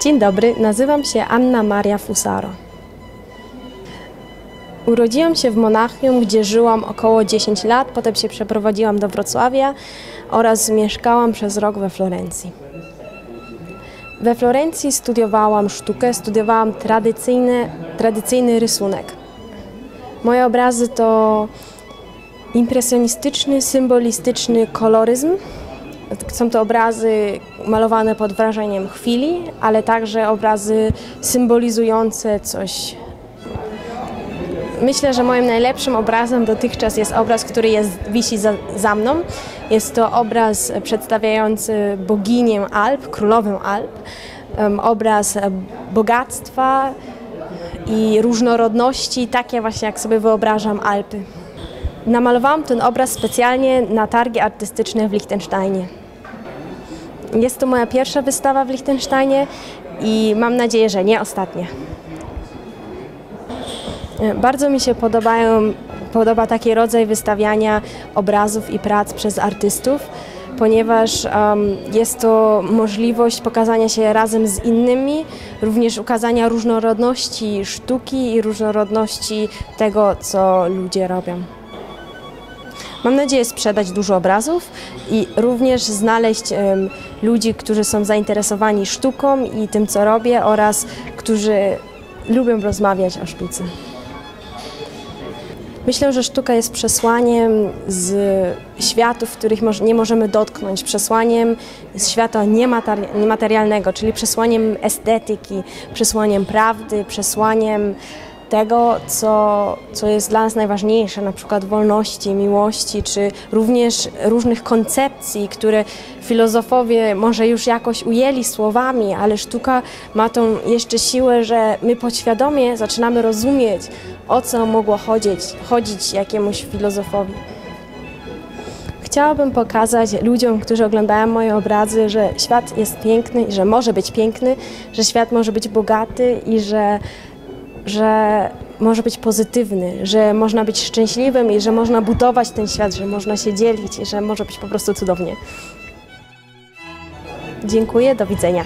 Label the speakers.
Speaker 1: Dzień dobry, nazywam się Anna Maria Fusaro. Urodziłam się w Monachium, gdzie żyłam około 10 lat, potem się przeprowadziłam do Wrocławia oraz mieszkałam przez rok we Florencji. We Florencji studiowałam sztukę, studiowałam tradycyjny, tradycyjny rysunek. Moje obrazy to impresjonistyczny, symbolistyczny koloryzm. Są to obrazy malowane pod wrażeniem chwili, ale także obrazy symbolizujące coś. Myślę, że moim najlepszym obrazem dotychczas jest obraz, który jest, wisi za, za mną. Jest to obraz przedstawiający boginię Alp, królowę Alp. Um, obraz bogactwa i różnorodności, takie właśnie jak sobie wyobrażam Alpy. Namalowałam ten obraz specjalnie na targi artystyczne w Liechtensteinie. Jest to moja pierwsza wystawa w Liechtensteinie i mam nadzieję, że nie ostatnia. Bardzo mi się podobają, podoba taki rodzaj wystawiania obrazów i prac przez artystów, ponieważ um, jest to możliwość pokazania się razem z innymi, również ukazania różnorodności sztuki i różnorodności tego, co ludzie robią. Mam nadzieję sprzedać dużo obrazów i również znaleźć ludzi, którzy są zainteresowani sztuką i tym, co robię oraz którzy lubią rozmawiać o sztuce. Myślę, że sztuka jest przesłaniem z światów, których nie możemy dotknąć, przesłaniem z świata niematerialnego, czyli przesłaniem estetyki, przesłaniem prawdy, przesłaniem tego, co, co jest dla nas najważniejsze, na przykład wolności, miłości, czy również różnych koncepcji, które filozofowie może już jakoś ujęli słowami, ale sztuka ma tą jeszcze siłę, że my podświadomie zaczynamy rozumieć, o co mogło chodzić, chodzić jakiemuś filozofowi. Chciałabym pokazać ludziom, którzy oglądają moje obrazy, że świat jest piękny i że może być piękny, że świat może być bogaty i że że może być pozytywny, że można być szczęśliwym i że można budować ten świat, że można się dzielić i że może być po prostu cudownie. Dziękuję, do widzenia.